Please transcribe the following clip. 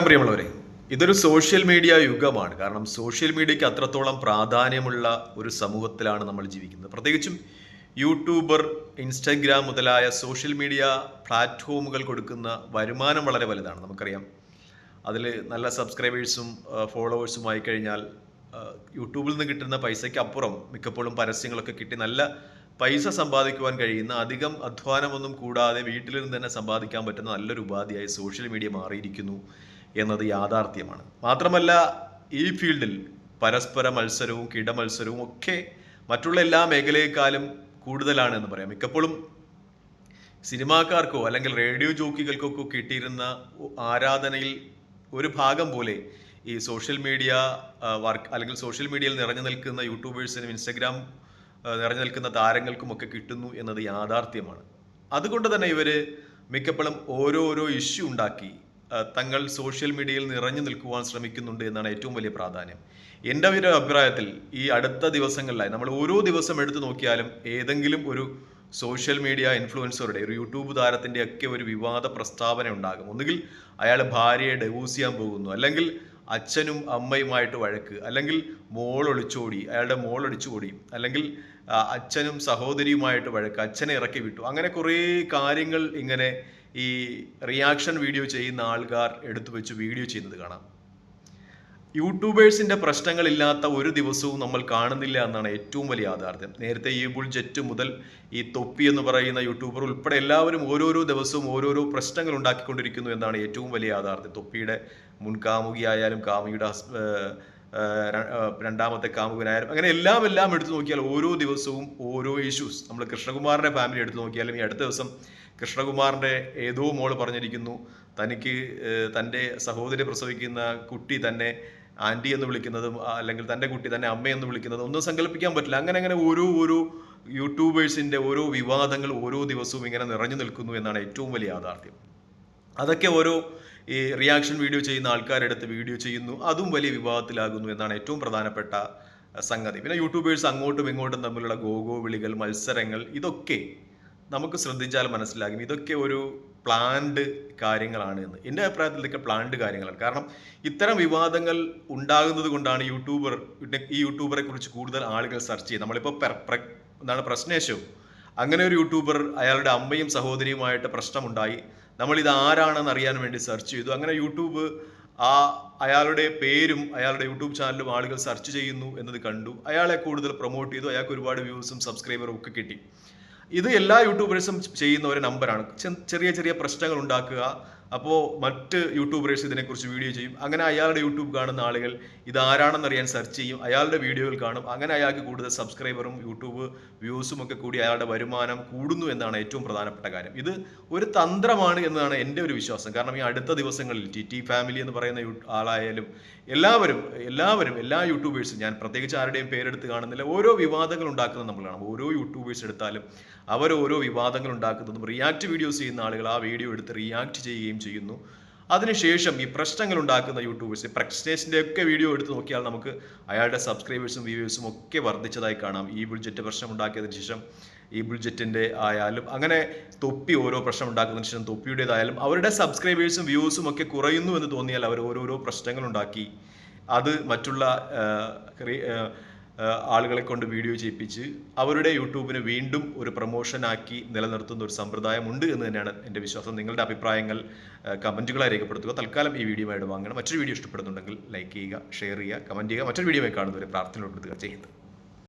പ്രിയമുള്ളവരെ ഇതൊരു social media യുഗമാണ്. കാരണം സോഷ്യൽ മീഡിയയ്ക്ക് അത്രത്തോളം പ്രാധാന്യമുള്ള ഒരു സമൂഹത്തിലാണ് നമ്മൾ ജീവിക്കുന്നത്. പ്രത്യേകിച്ചും യൂട്യൂബർ ഇൻസ്റ്റഗ്രാം മുതലായ സോഷ്യൽ മീഡിയ പ്ലാറ്റ്ഫോമുകൾ കൊടുക്കുന്ന വരുമാനം വളരെ വലുതാണ്. നമുക്കറിയാം അതിൽ നല്ല സബ്സ്ക്രൈബേഴ്സും ഫോളോവേഴ്സും ആയി കഴിഞ്ഞാൽ യൂട്യൂബിൽ നിന്ന് കിട്ടുന്ന പൈസയ്ക്ക് അപ്പുറം മിക്കപ്പോഴും പരസ്യങ്ങളൊക്കെ കിട്ടി നല്ല പൈസ സമ്പാദിക്കുവാൻ കഴിയുന്ന അധികം അധ്വാനമൊന്നും കൂടാതെ വീട്ടിൽ നിന്ന് തന്നെ സമ്പാദിക്കാൻ പറ്റുന്ന നല്ലൊരു ഉപാധിയായി സോഷ്യൽ മീഡിയ മാറിയിരിക്കുന്നു. എന്നത് യാഥാർത്ഥ്യമാണ്. മാത്രമല്ല ഈ ഫീൽഡിൽ പരസ്പര മത്സരവും കിടമത്സരവും ഒക്കെ മറ്റുള്ള എല്ലാ മേഖലയെക്കാളും കൂടുതലാണ് എന്ന് പറയാം. മിക്കപ്പോഴും സിനിമാക്കാർക്കോ അല്ലെങ്കിൽ റേഡിയോ ജോക്കികൾക്കൊക്കെ കിട്ടിയിരുന്ന ആരാധനയിൽ ഒരു ഭാഗം പോലെ ഈ സോഷ്യൽ മീഡിയ വർക്ക് അല്ലെങ്കിൽ സോഷ്യൽ മീഡിയയിൽ നിറഞ്ഞു നിൽക്കുന്ന യൂട്യൂബേഴ്സിനും ഇൻസ്റ്റഗ്രാം നിറഞ്ഞു നിൽക്കുന്ന താരങ്ങൾക്കും ഒക്കെ കിട്ടുന്നു എന്നത് യാഥാർത്ഥ്യമാണ്. അതുകൊണ്ട് തന്നെ ഇവർ മിക്കപ്പോഴും ഓരോരോ ഇഷ്യൂ ഉണ്ടാക്കി തങ്ങൾ സോഷ്യൽ മീഡിയയിൽ നിറഞ്ഞു നിൽക്കുവാൻ ശ്രമിക്കുന്നുണ്ട് എന്നാണ് ഏറ്റവും വലിയ പ്രാധാന്യം. എന്റെ ഒരു അഭിപ്രായത്തിൽ ഈ അടുത്ത ദിവസങ്ങളിലായി നമ്മൾ ഓരോ ദിവസം എടുത്തു നോക്കിയാലും ഏതെങ്കിലും ഒരു സോഷ്യൽ മീഡിയ ഇൻഫ്ലുവൻസറുടെ ഒരു യൂട്യൂബ് താരത്തിന്റെ ഒക്കെ ഒരു വിവാദ പ്രസ്താവന ഉണ്ടാകും. ഒന്നുകിൽ അയാൾ ഭാര്യയെ ഡെവൂസ് ചെയ്യാൻ പോകുന്നു അല്ലെങ്കിൽ അച്ഛനും അമ്മയുമായിട്ട് വഴക്ക് അല്ലെങ്കിൽ മോൾ ഒളിച്ചോടി അയാളുടെ മോൾ ഒളിച്ചോടി അല്ലെങ്കിൽ അച്ഛനും സഹോദരിയുമായിട്ട് വഴക്ക് അച്ഛനെ ഇറക്കി വിട്ടു. അങ്ങനെ കുറേ കാര്യങ്ങൾ ഇങ്ങനെ ഈ റിയാക്ഷൻ വീഡിയോ ചെയ്യുന്ന ആൾക്കാർ എടുത്തു വെച്ച് വീഡിയോ ചെയ്യുന്നത് കാണാം. യൂട്യൂബേഴ്സിന്റെ പ്രശ്നങ്ങളില്ലാത്ത ഒരു ദിവസവും നമ്മൾ കാണുന്നില്ല എന്നാണ് ഏറ്റവും വലിയ യാഥാർത്ഥ്യം. നേരത്തെ ഈ ബുൾ ജെറ്റ് മുതൽ ഈ തൊപ്പി എന്ന് പറയുന്ന യൂട്യൂബർ ഉൾപ്പെടെ എല്ലാവരും ഓരോരോ ദിവസവും ഓരോരോ പ്രശ്നങ്ങൾ ഉണ്ടാക്കിക്കൊണ്ടിരിക്കുന്നു എന്നാണ് ഏറ്റവും വലിയ യാഥാർത്ഥ്യം. തൊപ്പിയുടെ മുൻകാമുകിയായാലും കാമുകിയുടെ രണ്ടാമത്തെ കാമുകനായാലും അങ്ങനെ എല്ലാം എല്ലാം എടുത്തു നോക്കിയാൽ ഓരോ ദിവസവും ഓരോ ഇഷ്യൂസ് നമ്മൾ കൃഷ്ണകുമാറിന്റെ ഫാമിലി എടുത്തു നോക്കിയാലും ഈ അടുത്ത ദിവസം കൃഷ്ണകുമാറിന്റെ ഏതോ മോൾ പറഞ്ഞിരിക്കുന്നു തനിക്ക് തന്റെ സഹോദരി പ്രസവിക്കുന്ന കുട്ടി തന്നെ ആന്റി എന്ന് വിളിക്കുന്നതും അല്ലെങ്കിൽ തന്റെ കുട്ടി തന്നെ അമ്മയെന്ന് വിളിക്കുന്നതും ഒന്നും സങ്കല്പിക്കാൻ പറ്റില്ല. അങ്ങനെ അങ്ങനെ ഓരോ ഓരോ യൂട്യൂബേഴ്സിന്റെ ഓരോ വിവാദങ്ങൾ ഓരോ ദിവസവും ഇങ്ങനെ നിറഞ്ഞു നിൽക്കുന്നു എന്നാണ് ഏറ്റവും വലിയ യാഥാർത്ഥ്യം. അതൊക്കെ ഓരോ ഈ റിയാക്ഷൻ വീഡിയോ ചെയ്യുന്ന ആൾക്കാരെടുത്ത് വീഡിയോ ചെയ്യുന്നു. അതും വലിയ വിവാദത്തിലാകുന്നു എന്നാണ് ഏറ്റവും പ്രധാനപ്പെട്ട സംഗതി. പിന്നെ യൂട്യൂബേഴ്സ് അങ്ങോട്ടും ഇങ്ങോട്ടും തമ്മിലുള്ള ഗോഗോ വിളികൾ മത്സരങ്ങൾ ഇതൊക്കെ നമുക്ക് ശ്രദ്ധിച്ചാൽ മനസ്സിലാകും. ഇതൊക്കെ ഒരു പ്ലാൻഡ് കാര്യങ്ങളാണ് എന്ന്. എന്റെ അഭിപ്രായത്തിൽ ഇതൊക്കെ പ്ലാൻഡ് കാര്യങ്ങളാണ്. കാരണം ഇത്തരം വിവാദങ്ങൾ ഉണ്ടാകുന്നത് കൊണ്ടാണ് യൂട്യൂബർ ഈ യൂട്യൂബറെ കുറിച്ച് കൂടുതൽ ആളുകൾ സെർച്ച് ചെയ്യുന്നത്. നമ്മളിപ്പോൾ എന്താണ് പ്രശ്നേശവും അങ്ങനെ ഒരു യൂട്യൂബർ അയാളുടെ അമ്മയും സഹോദരിയുമായിട്ട് പ്രശ്നമുണ്ടായി. നമ്മൾ ഇത് ആരാണെന്ന് അറിയാൻ വേണ്ടി സെർച്ച് ചെയ്തു. അങ്ങനെ യൂട്യൂബ് ആ അയാളുടെ പേരും അയാളുടെ യൂട്യൂബ് ചാനലും ആളുകൾ സെർച്ച് ചെയ്യുന്നു എന്നത് കണ്ടു. അയാളെ കൂടുതൽ പ്രൊമോട്ട് ചെയ്തു. അയാൾക്ക് ഒരുപാട് വ്യൂസും സബ്സ്ക്രൈബറും ഒക്കെ കിട്ടി. ഇത് എല്ലാ യൂട്യൂബേഴ്സും ചെയ്യുന്ന ഒരു നമ്പറാണ് ചെറിയ ചെറിയ പ്രശ്നങ്ങൾ ഉണ്ടാക്കുക അപ്പോൾ മറ്റ് യൂട്യൂബേഴ്സ് ഇതിനെക്കുറിച്ച് വീഡിയോ ചെയ്യും. അങ്ങനെ അയാളുടെ യൂട്യൂബ് കാണുന്ന ആളുകൾ ഇത് ആരാണെന്ന് അറിയാൻ സെർച്ച് ചെയ്യും. അയാളുടെ വീഡിയോകൾ കാണും. അങ്ങനെ അയാൾക്ക് കൂടുതൽ സബ്സ്ക്രൈബറും യൂട്യൂബ് വ്യൂസും ഒക്കെ കൂടി അയാളുടെ വരുമാനം കൂടുന്നു എന്നാണ് ഏറ്റവും പ്രധാനപ്പെട്ട കാര്യം. ഇത് ഒരു തന്ത്രമാണ് എന്നതാണ് എന്റെ ഒരു വിശ്വാസം. കാരണം ഈ അടുത്ത ദിവസങ്ങളിൽ ടി ടി ഫാമിലി എന്ന് പറയുന്ന ആളായാലും എല്ലാവരും എല്ലാവരും എല്ലാ യൂട്യൂബേഴ്സും ഞാൻ പ്രത്യേകിച്ച് ആരുടെയും പേരെടുത്ത് കാണുന്നില്ല. ഓരോ വിവാദങ്ങൾ ഉണ്ടാക്കുന്നത് നമ്മൾ ഓരോ യൂട്യൂബേഴ്സ് എടുത്താലും അവർ ഓരോ വിവാദങ്ങൾ ഉണ്ടാക്കുന്നതും റിയാക്ട് വീഡിയോസ് ചെയ്യുന്ന ആളുകൾ ആ വീഡിയോ എടുത്ത് റിയാക്ട് ചെയ്യുകയും ചെയ്യുന്നു. അതിനുശേഷം ഈ പ്രശ്നങ്ങൾ ഉണ്ടാക്കുന്ന യൂട്യൂബേഴ്സ് പ്രക്സ്റ്റേഴ്സിന്റെ ഒക്കെ വീഡിയോ എടുത്ത് നോക്കിയാൽ നമുക്ക് അയാളുടെ സബ്സ്ക്രൈബേഴ്സും വ്യൂവേഴ്സും ഒക്കെ വർദ്ധിച്ചതായി കാണാം. ഈ ബുൾജെറ്റ് പ്രശ്നം ഉണ്ടാക്കിയതിന് ശേഷം ഈ ബുൾജെറ്റിന്റെ ആയാലും അങ്ങനെ തൊപ്പി ഓരോ പ്രശ്നം ഉണ്ടാക്കുന്നതിന് ശേഷം തൊപ്പിയുടേതായാലും അവരുടെ സബ്സ്ക്രൈബേഴ്സും വ്യൂവേഴ്സും ഒക്കെ കുറയുന്നു എന്ന് തോന്നിയാൽ അവർ ഓരോരോ പ്രശ്നങ്ങൾ ഉണ്ടാക്കി അത് മറ്റുള്ള ആളുകളെ കൊണ്ട് വീഡിയോ ചെയ്യിപ്പിച്ച് അവരുടെ യൂട്യൂബിന് വീണ്ടും ഒരു പ്രൊമോഷനാക്കി നിലനിർത്തുന്ന ഒരു സമ്പ്രദായമുണ്ട് എന്ന് തന്നെയാണ് എന്റെ വിശ്വാസം. നിങ്ങളുടെ അഭിപ്രായങ്ങൾ കമന്റുകളായി രേഖപ്പെടുത്തുക. തൽക്കാലം ഈ വീഡിയോയുമായിട്ട് വാങ്ങണം. മറ്റൊരു വീഡിയോ ഇഷ്ടപ്പെടുന്നുണ്ടെങ്കിൽ ലൈക്ക് ചെയ്യുക ഷെയർ ചെയ്യുക കമന്റ് ചെയ്യുക. മറ്റൊരു വീഡിയോയുമായി കാണുന്നവരെ പ്രാർത്ഥന ഉൾപ്പെടുത്തുക ചെയ്യുന്നത്